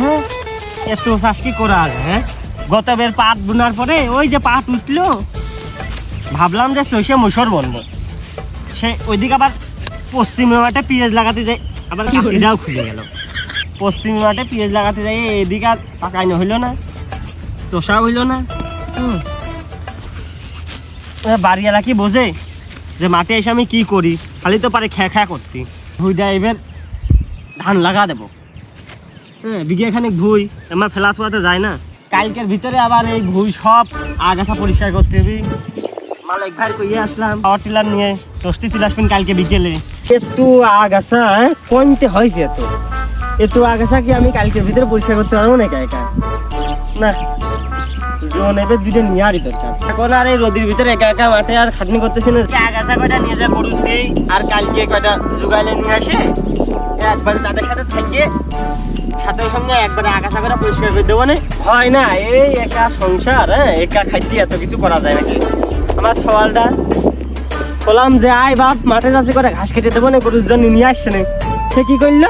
হ্যাঁ? এত চাষ কি করা যায় হ্যাঁ? গতবের পাট বোনার পরে ওই যে পাট উঠল ভাবলাম যে সইসে মুসর বলব সে ওইদিকে আবার পশ্চিম মাঠে পেঁয়াজ লাগাতে যাই আবার কাশিটাও খুলে গেল। পশ্চিম মাঠে পেঁয়াজ লাগাতে যাই এদিকে আর পাকাইনো হইল না চষা হইল না। বাড়িওয়ালা কি বোঝে যে মাঠে এসে আমি কি করি? খালি তো পারে খ্যা খ্যা করতি ভুইটা এবার ধান লাগা দেবো। হ্যাঁ বিঘে খানিক ভুই আমার ফেলা থোয়াতে যায় না। কালকের ভিতরে আবার এই ভুই সব আগাছা পরিষ্কার করতে হবে। মালিক ভাই কইয়ে আসলাম। পাওয়ার টিলার নিয়ে ষষ্ঠী চলে আসবেন কালকে বিকেলে। একটু আগাছা? কমতে হয়েছে এত? এত আগাছা কি আমি কালকের ভিতরে পরিষ্কার করতে পারব না একা? একা না জন এবার দুটো নিয়ে আরই দরকার। এখন আর এই রোদির ভিতরে একা একা মাঠে আর খাটনি করতেছি না। আগাছা কয়টা নিয়ে যা গরুর দিই? আর কালকে কয়টা জোগাইলে নিয়ে আসে? একবার তাদের সাথে থেকে সাথে সঙ্গে একবার আগাছা করে পরিষ্কার করে দেবো না। হয় না, এই একা সংসার হ্যাঁ? একা খাইতে এত কিছু করা যায় নাকি? আমার সওয়ালটা বললাম যে আয় বাপ, মাঠে যাচ্ছে করে ঘাস কেটে দেবো না, গরুর জন্য নিয়ে আসছে না। সে কি করল?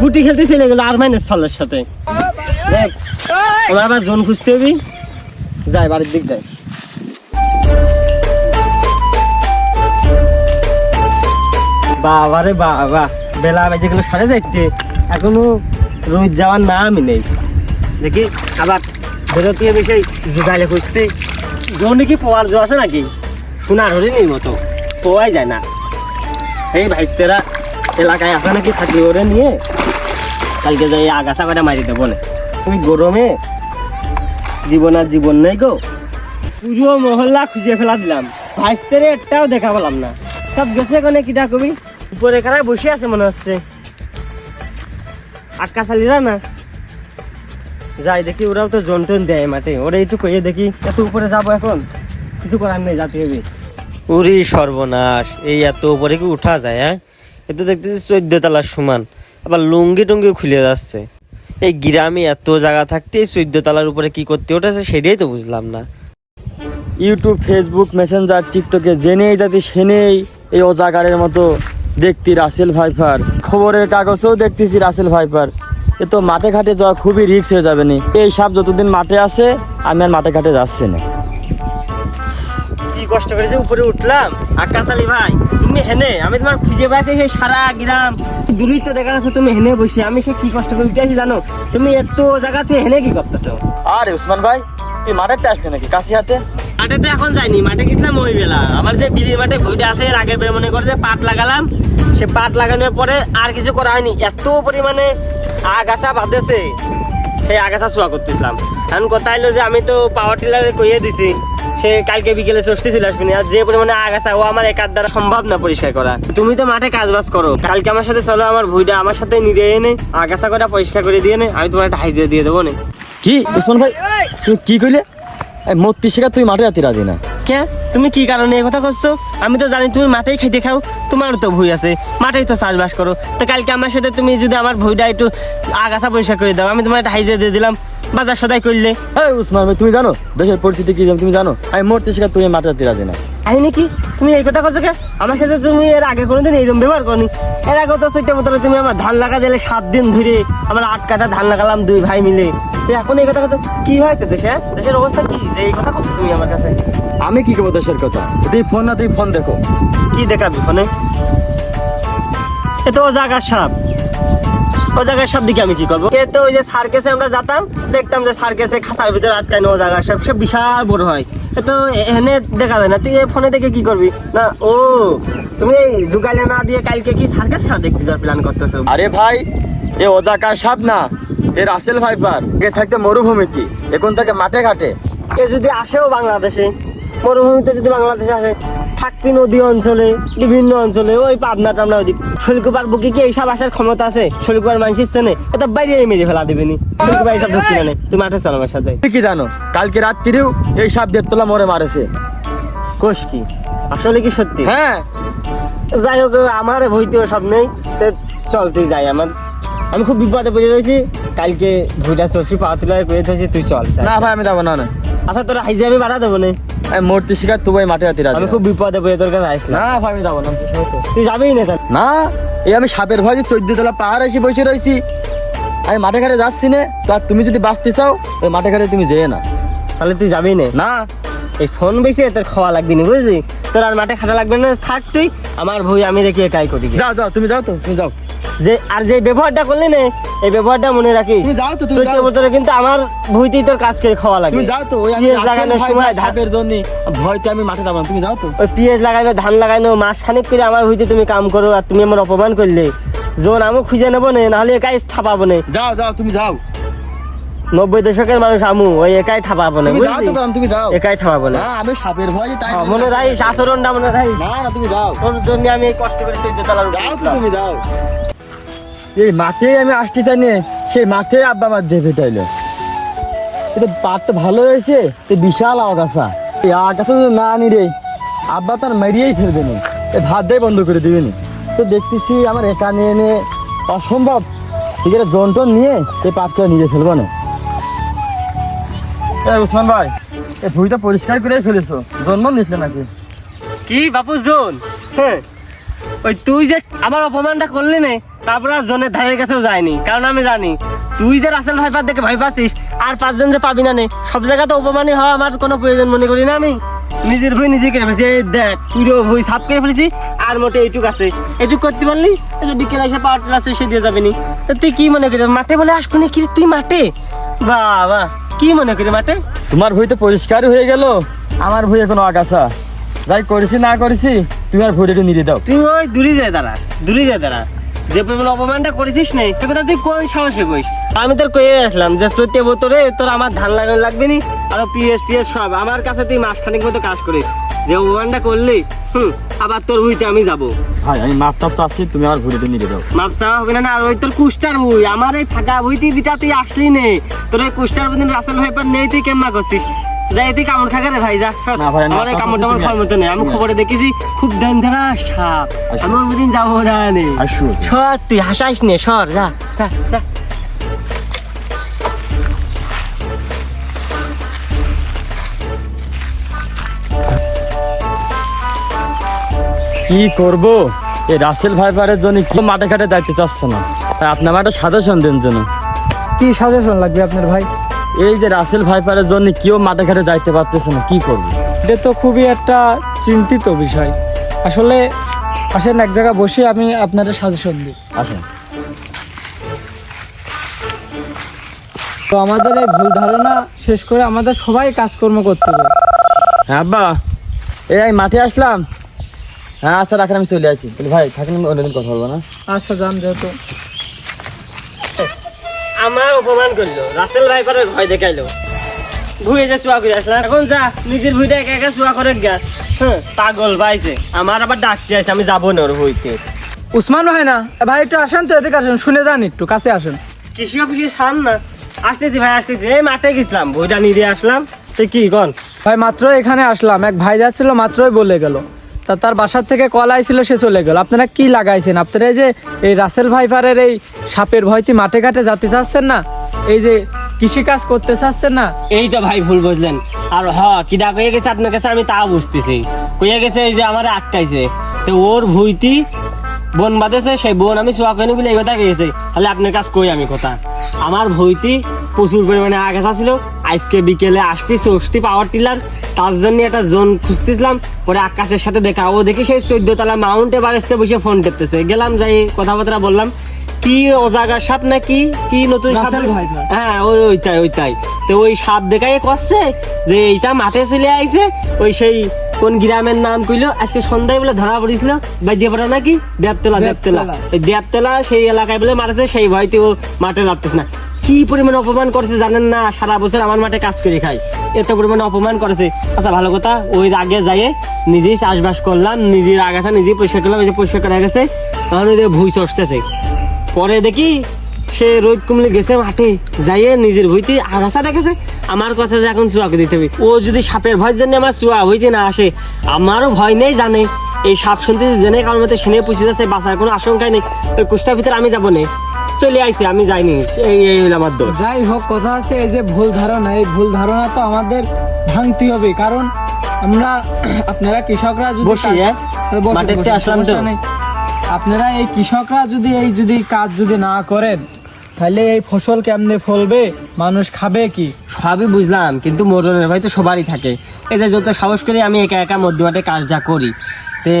গুটি খেলতে চলে গেলো আর মাইনের ছলের সাথে। দেখ আমার আবার জোন খুঁজতে হবি। যাই, বাড়ির দিক যাই। বাবারে বাবা, বেলা বাজে গেলো সাড়ে চারটে। এখনও রোদ যাওয়ার নামই নেই। দেখি আবার বেরোতে হবে সেই জোগালে খুঁজতে। জোনে কি পোয়ার জো আছে নাকি? সোনার হরিণীর মতো। পোয়াই যায় না। এই ভাইস্তেরা এলাকায় আসা নাকি থাকলে ওরে নিয়ে? কালকে যাই আগাছা কটা মারি দেবো না। তুমি গরমে জীবন আর জীবন নেই গো। পুরো মহল্লা খুঁজে ফেলা দিলাম। ভাইস্তেরে একটাও দেখা পেলাম না। সব গেছে কোনে কিটা কবি? উপরে খারাপ বসে আছে মনে হচ্ছে। আটকা চালিরা না? যাই দেখি ওরাও তো জন্টন দেয় মাঠে। ওরা একটু কইয়ে দেখি এত উপরে যাব এখন? কিছু করার নেই যাতে হবে। উরি সর্বনাশ এই এত উপরে কি উঠা যায় হ্যাঁ? এ তো দেখতেছি চোদ্দ তালার সমান। আবার লুঙ্গি টুঙ্গি খুলে যাচ্ছে। এই গ্রামে এত জায়গা থাকতে এই চোদ্দ তালার উপরে কি করতে উঠেছে সেটাই তো বুঝলাম না। ইউটিউব ফেসবুক মেসেঞ্জার টিকটকে জেনেই যাতে সেনেই এই অজাগারের মতো। দেখতি রাসেল ভাইপার। খবরের কাগজেও দেখতেছি রাসেল ভাইপার। এ তো মাঠে ঘাটে যাওয়া খুবই রিস্ক হয়ে যাবে নি। এই সাপ যতদিন মাঠে আছে আমি আর মাঠে ঘাটে যাচ্ছি না। কি কষ্ট করে যে উপরে উঠলাম। আকাশ আলী ভাই তুমি হেনে আমি তোমার খুঁজে পাইছি সেই সারা গ্রাম। দূরই তো দেখা যাচ্ছে তুমি হেনে বসে আমি সে কি কষ্ট করে উঠে জানো? তুমি এত জায়গা থেকে হেনে কি করতেছো? আরে উসমান ভাই তুই মাঠেতে আসছে নাকি কাশি হাতে? মাঠে তো এখন যাইনি, মাঠে গেছিলাম ওই বেলা। আমার যে বিলির মাঠে আছে, এর মনে করে যে পাট লাগালাম, সে পাট লাগানোর পরে আর কিছু করা হয়নি। এত পরিমাণে আগাছা বাঁধেছে, সেই আগাছা করতেছিলাম। এখন কথা হলো যে আমি তো পাওয়ার টিলারে কইয়ে দিছি, সে কালকে বিকেলে ষষ্ঠী চলে আসবেনি আর যে পরিমাণে আগাছা, ও আমার একার দ্বারা সম্ভব না পরিষ্কার করা। তুমি তো মাঠে কাজ বাজ করো। কালকে আমার সাথে চলো, আমার ভুইটা আমার সাথে নিয়ে এনে আগাছা করা পরিষ্কার করে দিয়ে নে, আমি তোমার একটা হাইজে দিয়ে দেবো নে। কি? উসমান ভাই তুই কি কইলে? মত্তি শেখা তুই মাঠে যাতি রাজি না। কে? তুমি কি কারণে এই কথা করছ? আমি তো জানি তুমি মাঠেই খাইতে খাও তোমার তো ভুই আছে মাঠেই তো চাষবাস করো। তো কালকে আমার সাথে তুমি যদি আমার ভুইটা একটু আগাছা পরিষ্কার করে দাও আমি তোমার একটা হাইজে দিয়ে দিলাম বাজার সদাই করলে। এই উসমান ভাই তুমি জানো দেশের পরিস্থিতি কি তুমি জানো? আমি মরতে শেখা তুই মাঠে যাতি রাজি না। আই নাকি? তুমি এই কথা করছ কে? আমার সাথে তুমি এর আগে কোনোদিন এইরকম ব্যবহার করনি। এর আগে তো তুমি আমার ধান লাগা দিলে সাত দিন ধরে আমার আট কাটা ধান লাগালাম দুই ভাই মিলে। এখন এই কথা কি হয়েছে দেশে? দেশের অবস্থা কি? যে এই কথা করছ তুমি আমার কাছে। আমি কি করব দেশের কথা? তুই ফোন না তুই ফোন দেখো। কি দেখাবি ফোনে? এ তো ও জায়গার সাপ। ও জায়গার সাপ দিকে আমি কি করব? এ তো ওই যে সার্কেসে আমরা যেতাম দেখতাম যে সার্কেসে খাসার ভিতরে আটকানো ও জায়গার সাপ সে বিশাল বড় হয়। এ তো এখানে দেখা যায় না। তুই এই ফোনে দেখে কি করবি? না ও তুমি এই জুগালে না দিয়ে কালকে কি সার্কাস না দেখতে যাওয়ার প্ল্যান করতেছো? আরে ভাই এ অজাকার সাপ না। এ রাসেল ভাইপার এ থাকতে মরুভূমিতে এখন থেকে মাঠে ঘাটে। এ যদি আসেও বাংলাদেশে মরুভূমিতে যদি বাংলাদেশে আসে থাকবি নদী অঞ্চলে বিভিন্ন অঞ্চলে ওই পাবনা টাবনা ওদিক। শৈলকুপার বুকে কি এইসব আসার ক্ষমতা আছে? শৈলকুপার মানুষের চেনে? এটা বাইরে মেরে ফেলা দেবেনি শৈলকুপার এইসব ঢুকবি না। তুই মাঠে চল আমার সাথে। তুই কি জানো কালকে রাত্রিরেও এই সাপ দেড়তলা মরে মারেছে। কোষ কি? আসলে কি সত্যি? হ্যাঁ। যাই হোক আমার ভইতেও সব নেই। চল তুই যাই আমার। আমি খুব বিপদে পড়ে রয়েছি। কালকে ভুইটা চলছি পাওয়া তুলে করে থেছি তুই চল না ভাই আমি যাব না না। আচ্ছা তোর হাইজে আমি বাড়া দেবো না। আমি মূর্তি শিকার তুই মাঠে রাজি। আমি খুব বিপদে পড়ে তোর কাছে আসলাম। না ভাই আমি যাব না তুই যাবেই না না এই আমি সাপের ভয়ে চোদ্দ তলা পাহাড় এসে বসে রয়েছি। আমি মাঠে ঘাটে যাচ্ছি না তো আর তুমি যদি বাঁচতে চাও ওই মাঠে ঘাটে তুমি যেয়ে না তাহলে তুই যাবি না? না। এই ফোন বেশি তোর খাওয়া লাগবে না বুঝলি? তোর আর মাঠে খাটা লাগবে না থাক তুই। আমার ভুই আমি দেখি একাই করি। যাও যাও তুমি যাও তো তুমি যাও। যে আর যে ব্যবহারটা করলি না এই ব্যবহারটা মনে রাখিস। তুমি যাও তো তুমি যাও। বছরে কিন্তু আমার ভুইতেই তোর কাজ করে খাওয়া লাগে। তুমি যাও তো ওই আমি পিঁয়াজ লাগানোর সময় সাপের জন্য ভয়তে আমি মাঠে যাব তুমি যাও তো। ওই ধান লাগানো মাস খানিক করে আমার তুমি কাম করো আর তুমি আমার অপমান করলে। জোন আমি খুঁজে নেব না নাহলে একাই ঠাপাবো না। যাও যাও তুমি যাও। নব্বই দশকের মানুষ আমু ওই একাই ঠাপাবো না তুমি যাও তো একাই ঠাপাবো না। আমি সাপের ভয় তাই হ্যাঁ, মনে রাখিস আচরণটা মনে রাখিস। না না তুমি যাও। তোর জন্য আমি এই কষ্ট করে তলার যাও তুমি যাও। এই মাঠে আমি আসতে চাই না। সেই মাঠে আব্বা আমার দিয়ে ফেটাইলো এটা পাট তো ভালো হয়েছে তো বিশাল আগাছা। এই আগাছা যদি না আনি রে আব্বা তার মেরিয়েই ফেলবে নি। এই ভাত দিয়ে বন্ধ করে দিবে নি। তো দেখতেছি আমার একা নিয়ে এনে অসম্ভব। ঠিক আছে জন্টন নিয়ে এই পাটটা নিয়ে ফেলব না। এই উসমান ভাই এই ভুঁইটা পরিষ্কার করে ফেলেছো। জন্ম নিছিলে নাকি? কি বাপু জোন? হ্যাঁ ওই তুই যে আমার অপমানটা করলি না, তারপর আর জনের ধারের কাছেও যায়নি, কারণ আমি জানি, তুই যে রাসেল ভাই পার দেখে ভয় পাচ্ছিস, আর পাঁচজন যে পাবি না নে, সব জায়গাতে অপমানই হওয়া আমার কোনো প্রয়োজন মনে করি না আমি। নিজের ভুই নিজে করে ফেলেছি দেখ তুইও ভুই সাফ করে ফেলেছি, আর মোটে এইটুক আছে। এইটুক করতে পারলি? এই যে বিকেলে এসে পাওয়ার টেলার সে দিয়ে যাবে নি। তুই কি মনে করি মাঠে বলে আসব না কি তুই মাঠে? বাবা, কি মনে করি মাঠে? তোমার ভুঁই তো পরিষ্কার হয়ে গেল। আমার ভুঁই এখনও আগাছা। যাই করেছি, না করেছি তুমি আর ভুঁইটা নিয়ে দাও। তুই ওই দূরে যায় দাঁড়া দূরে যায় দাঁড়া। যে পরিমাণ অপমানটা করেছিস নাই সে কথা তুই কোন সাহসে কইস আমি তোর কয়ে আসলাম যে চৈতে বোতরে তোর আমার ধান লাগানো লাগবে নি আর পিএস টিএস সব আমার কাছে তুই মাসখানেক মতো কাজ করিস। যে অপমানটা করলি হুম আবার তোর হইতে আমি যাব। ভাই আমি মাপ টাপ চাচ্ছি তুমি আমার ভুঁড়িটা নিয়ে দাও। মাপসা হবে না আর ওই তোর কুষ্টার বই আমার এই ফাঁকা বইতে বিটা তুই আসলি নে। তোর কুষ্টার বই রাসেল ভাইপার নেই তুই কেমন করছিস? যাই তুই কামড় খাগে রে ভাই যা আমার কামড় টামড় খাওয়ার মতো নেই। আমি খবরে দেখেছি খুব ডেঞ্জারাস সাপ। আচ্ছা। আমি যাব না নে সর তুই হাসাইস নে সর যা যা যা। কি করব? এই রাসেল ভাইপারের জন্য কি মাঠে ঘাটে যাইতে চাচ্ছে না? তাই আপনি আমার একটা সাজেশন দেন জন্য কি সাজেশন লাগবে আপনার ভাই? এই যে রাসেল ভাইপারের জন্য কেউ মাঠে ঘাটে যাইতে পারতেছে না কি করব? এটা তো খুবই একটা চিন্তিত বিষয়। আসলে আসেন এক জায়গায় বসে আমি আপনাদের সাজেশন দিই। আসেন। তো আমাদের এই ভুল ধারণা শেষ করে আমাদের সবাই কাজকর্ম করতে হবে। হ্যাঁ আব্বা। এই আমি মাঠে আসলাম। হ্যাঁ আচ্ছা রাখেন আমি চলে আসি। ভাই থাকেন অন্যদিন কথা বলব না। আচ্ছা যান যেহেতু। আমার অপমান করল। রাসেল ভাইপারের ভয় দেখাইলো। ভুয়ে যে চুয়া করে আসলাম। এখন যা নিজের ভুইটা একা একা চুয়া করে গা। হ্যাঁ পাগল পাইছে। আমার আবার ডাকতে আছে আমি যাব না ওর ভুইতে। উসমান ভাই না? ভাই একটু আসেন তো এদিকে আসেন শুনে যান একটু কাছে আসেন। কৃষি অফিসে ছাড় না। আসতেছি ভাই আসতেছি। এই মাঠে গেছিলাম বইটা নিয়ে আসলাম। তুই কি কন? ভাই মাত্র এখানে আসলাম। এক ভাই যাচ্ছিল মাত্রই বলে গেল। তা তার বাসার থেকে কল আইছিল, সে চলে গেল। আপনারা কি লাগাইছেন? আপনারা এই যে এই রাসেল ভাইফারের এই সাপের ভয়টি মাঠে ঘাটে যেতে চাচ্ছেন না? এই যে কৃষি কাজ করতে চাচ্ছেন না? এই তো ভাই ভুল বুঝলেন। আর হ, কিডা কয়ে গেছে? আপনার কাছে আমি তা বুঝতেছি। কয়ে গেছে এই যে আমার আটকাইছে। তো ওর ভুইতি বোন বাঁধেছে, সেই বোন আমি সোয়া কইনি বলে এই কথা গেছে তাহলে আপনার কাছে কই আমি কথা? আমার ভুইতি প্রচুর পরিমাণে আগাছা ছিল আজকে বিকেলে আসবি ষষ্ঠী পাওয়ার টিলার। তার জন্য একটা জোন খুঁজতেছিলাম পরে আকাশের সাথে দেখা। ও দেখি সেই চোদ্দ তলা মাউন্ট এভারেস্টে বসে ফোন টেপতেছে। গেলাম যাই কথাবার্তা বললাম। কি অজাগার সাপ নাকি? কি নতুন সাপ? হ্যাঁ ওই ওইটাই ওইটাই তো ওই সাপ দেখাই করছে যে এইটা মাঠে চলে আইছে। ওই সেই কোন গ্রামের নাম কইলো? আজকে সন্ধ্যায় বলে ধরা পড়েছিল। বাইদিয়ে পড়া নাকি দেবতলা দেবতলা। ওই দেবতলা সেই এলাকায় বলে মারেছে সেই ভয়তে ও মাঠে লাগতেছে না। কি পরিমাণ অপমান করেছে জানেন না? সারা বছর আমার মাঠে কাজ করে খাই এত পরিমাণে অপমান করেছে। আচ্ছা ভালো কথা, ওই আগে যাইয়ে নিজেই চাষবাস করলাম নিজের আগাছা নিজেই পরিষ্কার করলাম, এই পরিষ্কার করা গেছে। তখন ওই যে ভুই চষতেছে। পরে দেখি সে রোদ কমলে গেছে মাঠে, যাইয়ে নিজের ভইতে আগাছা দেখেছে, আমার কাছে যে এখন চুয়াকে দিতে হবে। ও যদি সাপের ভয়ের জন্য আমার চুয়া হইতে না আসে, আমারও ভয় নেই জানে। এই সাপ শুনতে জেনে কারণ মতো শুনে পুষে যাচ্ছে বাঁচার কোনো আশঙ্কাই নেই। ওই কুষ্টার ভিতরে আমি যাব না। চলে আইছি আমি যাইনি। এই এই হলো আমার দোষ। যাই হোক কথা আছে এই যে ভুল ধারণা এই ভুল ধারণা তো আমাদের ভাঙতে হবে। কারণ আমরা আপনারা কৃষকরা যদি বসি, হ্যাঁ? হ্যাঁ, থেকে আসলাম তো। আপনারা এই কৃষকরা যদি এই যদি কাজ যদি না করেন তাহলে এই ফসল কেমনে ফলবে? মানুষ খাবে কি? সবই বুঝলাম কিন্তু মরণের ভাই তো সবারই থাকে। এদের যত সাহস করে আমি একা একা মধ্যমাঠে কাজটা করি। তে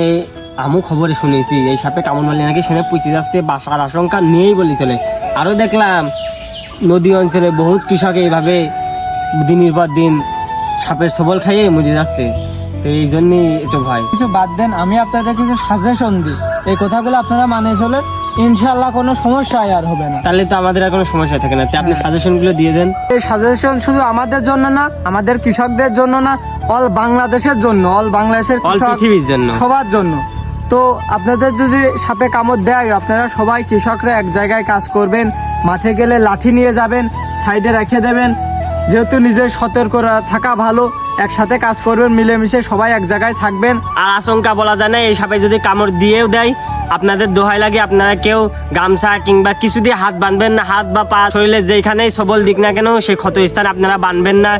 আমু খবরে শুনেছি, এই সাপে কামড় মারলে নাকি সেখানে পুষে যাচ্ছে, বাসার আশঙ্কা নেই বলি চলে। আরও দেখলাম, নদী অঞ্চলে বহুত কৃষক এইভাবে দিনের পর দিন সাপের সবল খাইয়ে মরে যাচ্ছে। তো এই জন্যই একটু ভয়। কিছু বাদ দেন, আমি আপনাদের কিছু সাজেশন দিই। এই কথাগুলো আপনারা মানে চলে ইনশাল্লাহ কোনো সমস্যা আর হবে না। তাহলে তো আমাদের আর কোনো সমস্যা থাকে না। তো আপনি সাজেশনগুলো দিয়ে দেন। এই সাজেশন শুধু আমাদের জন্য না আমাদের কৃষকদের জন্য না অল বাংলাদেশের জন্য অল বাংলাদেশের অল কৃষক পৃথিবীর জন্য। সবার জন্য। তো আপনাদের যদি সাপে কামড় দেয় আপনারা সবাই কৃষকরা এক জায়গায় কাজ করবেন মাঠে গেলে লাঠি নিয়ে যাবেন সাইডে রেখে দেবেন যেহেতু নিজের সতর্ক থাকা ভালো। একসাথে কাজ করবেন মিলেমিশে সবাই এক জায়গায় থাকবেন। আর আশঙ্কা বলা যায় না এই সাপে যদি কামড় দিয়েও দেয় আপনাদের দোহাই লাগে আপনারা কেউ গামছা কিংবা কিছু দিয়ে হাত বাঁধবেন না। হাত বা পা শরীরে যেখানেই সবল দিক না কেন সেই ক্ষত স্থান আপনারা বাঁধবেন না।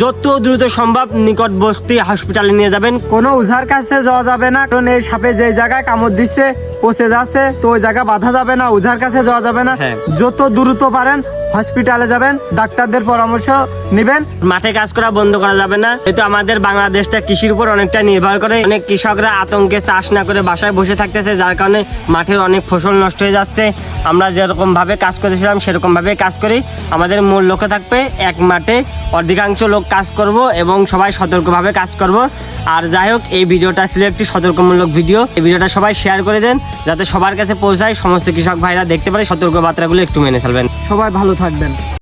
যত দ্রুত সম্ভব নিকটবর্তী হসপিটালে নিয়ে যাবেন। কোনো উঝার কাছে যাওয়া যাবে না কারণ এই সাপে যে জায়গায় কামড় দিচ্ছে পচে যাচ্ছে তো ওই জায়গা বাধা যাবে না উঝার কাছে যাওয়া যাবে না। হ্যাঁ। যত দ্রুত পারেন হসপিটালে যাবেন ডাক্তারদের পরামর্শ নেবেন। মাঠে কাজ করা বন্ধ করা যাবে না যেহেতু আমাদের বাংলাদেশটা কৃষির উপর অনেকটা নির্ভর করে, অনেক কৃষকরা আতঙ্কে চাষ না করে বাসায় বসে থাকতেছে, যার কারণে মাঠের অনেক ফসল নষ্ট হয়ে যাচ্ছে। আমরা যেরকম ভাবে কাজ করেছিলাম সেরকম ভাবে কাজ করি। আমাদের মূল লক্ষ্য থাকবে, এক মাঠে অধিকাংশ লোক কাজ করব এবং সবাই সতর্কভাবে কাজ করব। আর যাই হোক, এই ভিডিওটা ছিল একটি সতর্কমূলক ভিডিও। এই ভিডিওটা সবাই শেয়ার করে দেন, যাতে সবার কাছে পৌঁছায়, সমস্ত কৃষক ভাইরা দেখতে পারে সতর্ক বার্তাগুলো একটু মেনে চলবেন। সবাই ভালো থাকবেন।